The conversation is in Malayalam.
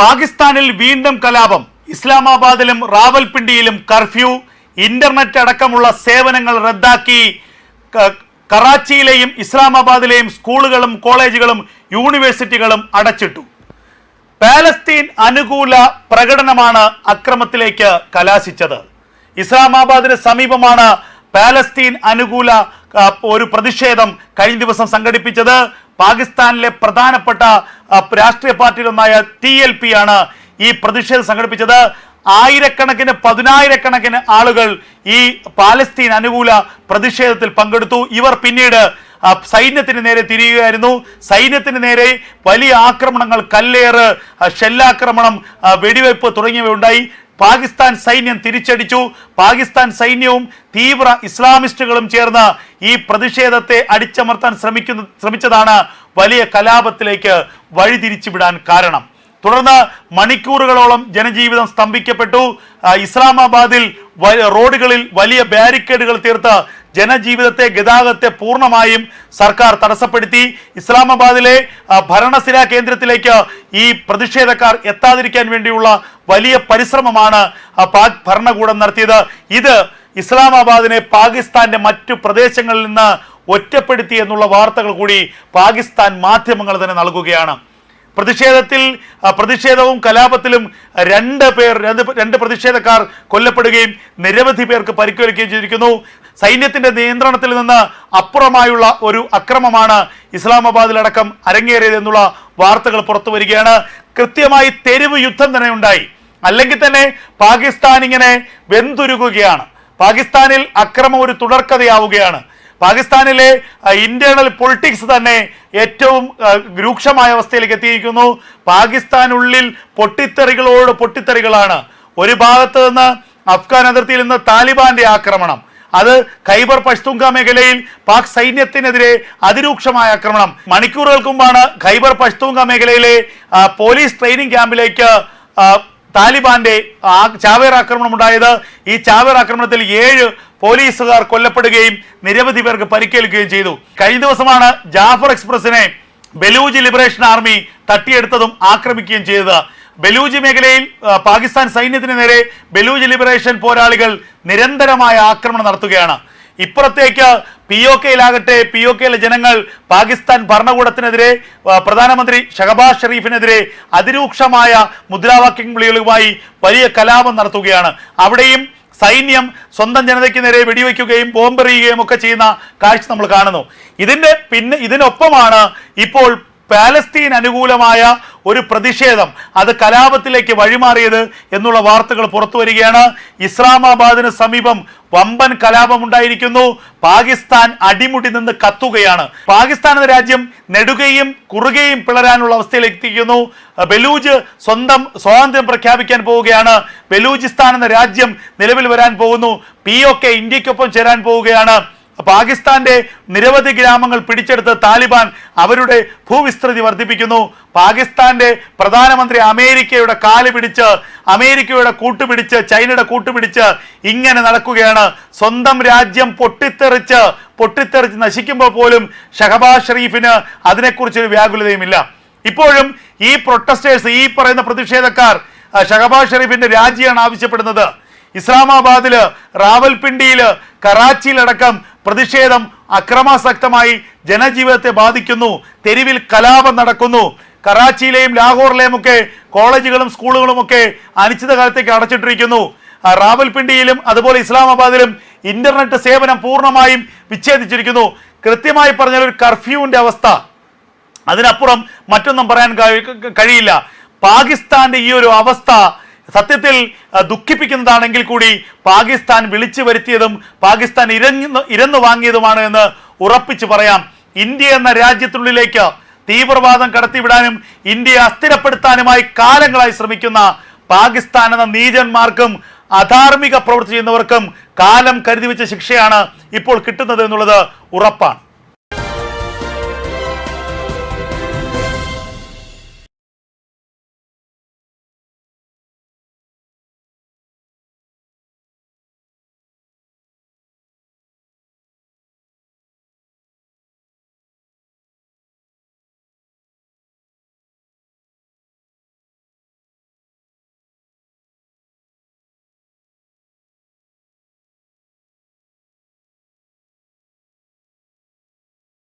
പാകിസ്ഥാനിൽ വീണ്ടും കലാപം. ഇസ്ലാമാബാദിലും റാവൽപിണ്ടിയിലും കർഫ്യൂ. ഇന്റർനെറ്റ് അടക്കമുള്ള സേവനങ്ങൾ റദ്ദാക്കി. കറാച്ചിയിലെയും ഇസ്ലാമാബാദിലെയും സ്കൂളുകളും കോളേജുകളും യൂണിവേഴ്സിറ്റികളും അടച്ചിട്ടു. പാലസ്തീൻ അനുകൂല പ്രകടനമാണ് അക്രമത്തിലേക്ക് കലാശിച്ചത്. ഇസ്ലാമാബാദിന് സമീപമാണ് പാലസ്തീൻ അനുകൂല ഒരു പ്രതിഷേധം കഴിഞ്ഞ ദിവസം സംഘടിപ്പിച്ചത്. പാകിസ്ഥാനിലെ പ്രധാനപ്പെട്ട രാഷ്ട്രീയ പാർട്ടിയിലൊന്നായ ടി എൽ പി ആണ് ഈ പ്രതിഷേധം സംഘടിപ്പിച്ചത്. ആയിരക്കണക്കിന് പതിനായിരക്കണക്കിന് ആളുകൾ ഈ പാലസ്തീൻ അനുകൂല പ്രതിഷേധത്തിൽ പങ്കെടുത്തു. ഇവർ പിന്നീട് സൈന്യത്തിന് നേരെ തിരിയുകയായിരുന്നു. സൈന്യത്തിന് നേരെ വലിയ ആക്രമണങ്ങൾ കല്ലേറ് ഷെല്ലാക്രമണം വെടിവയ്പ് തുടങ്ങിയവ ഉണ്ടായി പാകിസ്ഥാൻ സൈന്യം തിരിച്ചടിച്ചു. പാകിസ്ഥാൻ സൈന്യവും തീവ്ര ഇസ്ലാമിസ്റ്റുകളും ചേർന്ന് ഈ പ്രതിഷേധത്തെ അടിച്ചമർത്താൻ ശ്രമിക്കുന്ന ശ്രമിച്ചതാണ് വലിയ കലാപത്തിലേക്ക് വഴിതിരിച്ചുവിടാൻ കാരണം. തുടർന്ന് മണിക്കൂറുകളോളം ജനജീവിതം സ്തംഭിക്കപ്പെട്ടു. ഇസ്ലാമാബാദിൽ റോഡുകളിൽ വലിയ ബാരിക്കേഡുകൾ തീർത്ത് ജനജീവിതത്തെ ഗതാഗതത്തെ പൂർണമായും സർക്കാർ തടസ്സപ്പെടുത്തി. ഇസ്ലാമാബാദിലെ ഭരണസിരാ കേന്ദ്രത്തിലേക്ക് ഈ പ്രതിഷേധക്കാർ എത്താതിരിക്കാൻ വേണ്ടിയുള്ള വലിയ പരിശ്രമമാണ് പാക് ഭരണകൂടം നടത്തിയത്. ഇത് ഇസ്ലാമാബാദിനെ പാകിസ്ഥാന്റെ മറ്റു പ്രദേശങ്ങളിൽ നിന്ന് ഒറ്റപ്പെടുത്തി എന്നുള്ള വാർത്തകൾ കൂടി പാകിസ്ഥാൻ മാധ്യമങ്ങൾ തന്നെ നൽകുകയാണ്. പ്രതിഷേധത്തിൽ പ്രതിഷേധവും കലാപത്തിലും രണ്ട് പേർ രണ്ട് രണ്ട് പ്രതിഷേധക്കാർ കൊല്ലപ്പെടുകയും നിരവധി പേർക്ക് പരിക്കേൽക്കുകയും ചെയ്തിരിക്കുന്നു. സൈന്യത്തിന്റെ നിയന്ത്രണത്തിൽ നിന്ന് അപ്പുറമായുള്ള ഒരു അക്രമമാണ് ഇസ്ലാമാബാദിലടക്കം അരങ്ങേറിയത് എന്നുള്ള വാർത്തകൾ പുറത്തു വരികയാണ്. കൃത്യമായി തെരുവ് യുദ്ധം തന്നെ ഉണ്ടായി. അല്ലെങ്കിൽ തന്നെ പാകിസ്ഥാൻ ഇങ്ങനെ വെന്തുരുകുകയാണ്. പാകിസ്ഥാനിൽ അക്രമം ഒരു തുടർക്കഥയാവുകയാണ്. പാകിസ്ഥാനിലെ ഇന്റേണൽ പൊളിറ്റിക്സ് തന്നെ ഏറ്റവും രൂക്ഷമായ അവസ്ഥയിലേക്ക് എത്തിയിരിക്കുന്നു. പാകിസ്ഥാനുള്ളിൽ പൊട്ടിത്തെറികളോട് പൊട്ടിത്തെറികളാണ്. ഒരു ഭാഗത്ത് നിന്ന് അഫ്ഗാൻ അതിർത്തിയിൽ നിന്ന് താലിബാന്റെ ആക്രമണം. അത് ഖൈബർ പഷ്തുങ്ക മേഖലയിൽ പാക് സൈന്യത്തിനെതിരെ അതിരൂക്ഷമായ ആക്രമണം. മണിക്കൂറുകൾക്ക് മുമ്പാണ് ഖൈബർ പഷ്തുങ്ക മേഖലയിലെ പോലീസ് ട്രെയിനിങ് ക്യാമ്പിലേക്ക് താലിബാന്റെ ചാവേർ ആക്രമണം ഉണ്ടായത്. ഈ ചാവേർ ആക്രമണത്തിൽ ഏഴ് പോലീസുകാർ കൊല്ലപ്പെടുകയും നിരവധി പേർക്ക് പരിക്കേൽക്കുകയും ചെയ്തു. കഴിഞ്ഞ ദിവസമാണ് ജാഫർ എക്സ്പ്രസിനെ ബലൂജ് ലിബറേഷൻ ആർമി തട്ടിയെടുത്തതും ആക്രമിക്കുകയും ചെയ്തത്. ബലൂജ് മേഖലയിൽ പാകിസ്ഥാൻ സൈന്യത്തിന് നേരെ ബലൂജ് ലിബറേഷൻ പോരാളികൾ നിരന്തരമായ ആക്രമണം നടത്തുകയാണ്. ഇപ്പുറത്തേക്ക് പി ഒ കെയിലാകട്ടെ പി ഒ കെയിലെ ജനങ്ങൾ പാകിസ്ഥാൻ ഭരണകൂടത്തിനെതിരെ പ്രധാനമന്ത്രി ഷഹബാസ് ഷെറീഫിനെതിരെ അതിരൂക്ഷമായ മുദ്രാവാക്യം വിളികളുമായി വലിയ കലാപം നടത്തുകയാണ്. അവിടെയും സൈന്യം സ്വന്തം ജനതയ്ക്ക് നേരെ വെടിവെക്കുകയും ബോംബെറിയുകയും ഒക്കെ ചെയ്യുന്ന കാഴ്ച നമ്മൾ കാണുന്നു. ഇതിന്റെ പിന്നെ ഇതിനൊപ്പമാണ് ഇപ്പോൾ പാലസ്തീൻ അനുകൂലമായ ഒരു പ്രതിഷേധം. അത് കലാപത്തിലേക്ക് വഴിമാറിയത് എന്നുള്ള വാർത്തകൾ പുറത്തു വരികയാണ്. ഇസ്ലാമാബാദിന് സമീപം വമ്പൻ കലാപം ഉണ്ടായിരിക്കുന്നു. പാകിസ്ഥാൻ അടിമുടി നിന്ന് കത്തുകയാണ്. പാകിസ്ഥാൻ എന്ന രാജ്യം നെടുകയും കുറുകയും പിളരാനുള്ള അവസ്ഥയിലേക്ക് എത്തിക്കുന്നു. ബലൂജ് സ്വന്തം സ്വാതന്ത്ര്യം പ്രഖ്യാപിക്കാൻ പോവുകയാണ്. ബലൂചിസ്ഥാൻ എന്ന രാജ്യം നിലവിൽ വരാൻ പോകുന്നു. പി ഇന്ത്യക്കൊപ്പം ചേരാൻ പോവുകയാണ്. പാകിസ്ഥാന്റെ നിരവധി ഗ്രാമങ്ങൾ പിടിച്ചെടുത്ത് താലിബാൻ അവരുടെ ഭൂവിസ്തൃതി വർദ്ധിപ്പിക്കുന്നു. പാകിസ്ഥാന്റെ പ്രധാനമന്ത്രി അമേരിക്കയുടെ കാൽ പിടിച്ച് അമേരിക്കയുടെ കൂട്ടുപിടിച്ച് ചൈനയുടെ കൂട്ടുപിടിച്ച് ഇങ്ങനെ നടക്കുകയാണ്. സ്വന്തം രാജ്യം പൊട്ടിത്തെറിച്ച് പൊട്ടിത്തെറിച്ച് നശിക്കുമ്പോൾ പോലും ഷഹബാസ് ഷെരീഫിന് അതിനെക്കുറിച്ചൊരു വ്യാകുലതയുമില്ല. ഇപ്പോഴും ഈ പ്രൊട്ടസ്റ്റേഴ്സ് ഈ പറയുന്ന പ്രതിഷേധക്കാർ ഷഹബാസ് ഷെരീഫിന്റെ രാജിയാണ് ആവശ്യപ്പെടുന്നത്. ഇസ്ലാമാബാദിൽ റാവൽപിണ്ടിയിൽ കറാച്ചിയിലടക്കം പ്രതിഷേധം അക്രമാസക്തമായി ജനജീവിതത്തെ ബാധിക്കുന്നു. തെരുവിൽ കലാപം നടക്കുന്നു. കറാച്ചിയിലെയും ലാഹോറിലെയും ഒക്കെ കോളേജുകളും സ്കൂളുകളും ഒക്കെ അനിശ്ചിതകാലത്തേക്ക് അടച്ചിട്ടിരിക്കുന്നു. റാവൽപിണ്ടിയിലും അതുപോലെ ഇസ്ലാമാബാദിലും ഇന്റർനെറ്റ് സേവനം പൂർണമായും വിച്ഛേദിച്ചിരിക്കുന്നു. കൃത്യമായി പറഞ്ഞാൽ ഒരു കർഫ്യൂവിന്റെ അവസ്ഥ. അതിനപ്പുറം മറ്റൊന്നും പറയാൻ കഴി- കഴിയില്ല. പാകിസ്ഥാന്റെ ഈ ഒരു അവസ്ഥ സത്യത്തിൽ ദുഃഖിപ്പിക്കുന്നതാണെങ്കിൽ കൂടി പാകിസ്ഥാൻ വിളിച്ചു വരുത്തിയതും പാകിസ്ഥാൻ ഇരഞ്ഞു ഇരന്നു വാങ്ങിയതുമാണ് എന്ന് ഉറപ്പിച്ചു പറയാം. ഇന്ത്യ എന്ന രാജ്യത്തിനുള്ളിലേക്ക് തീവ്രവാദം കടത്തിവിടാനും ഇന്ത്യയെ അസ്ഥിരപ്പെടുത്താനുമായി കാലങ്ങളായി ശ്രമിക്കുന്ന പാകിസ്ഥാൻ എന്ന നീചന്മാർക്കും അധാർമിക പ്രവൃത്തി ചെയ്യുന്നവർക്കും കാലം കരുതി വെച്ച ശിക്ഷയാണ് ഇപ്പോൾ കിട്ടുന്നത് എന്നുള്ളത് ഉറപ്പാണ്.